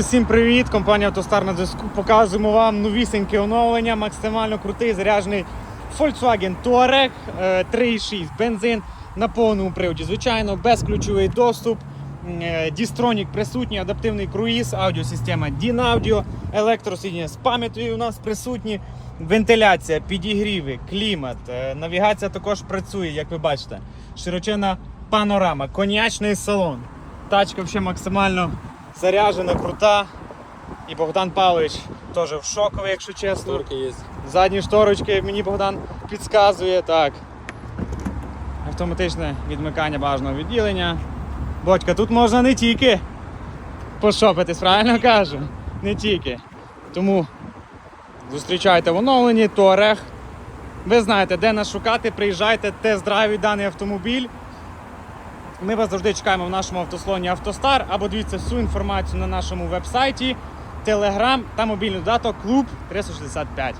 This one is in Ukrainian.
Всім привіт! Компанія Автостар на зв'язку. Показуємо вам новісіньке оновлення, максимально крутий заряджений Volkswagen Touareg е, 3.6 бензин на повному приводі. Звичайно, безключовий доступ. е, Дістронік присутній, адаптивний круїз, аудіосистема DIN-Audio, електросидіння з пам'яттю у нас присутні, вентиляція, підігріви, клімат, е, навігація також працює, як ви бачите. Широчена панорама, коньячний салон. Тачка взагалі максимально заряджена, крута. І Богдан Павлович теж в шоковий, якщо чесно. Турки есть. Задні шторочки мені Богдан підказує. Так. Автоматичне відмикання бажаного відділення. Бодька, тут можна не тільки пошопитись, правильно кажу? Не тільки. Тому зустрічайте в оновленні Touareg. Ви знаєте, де нас шукати, приїжджайте, тест-драйвіть даний автомобіль. Ми вас завжди чекаємо в нашому автослоні Автостар або дивіться всю інформацію на нашому веб-сайті, Телеграм та мобільний додаток Клуб 365.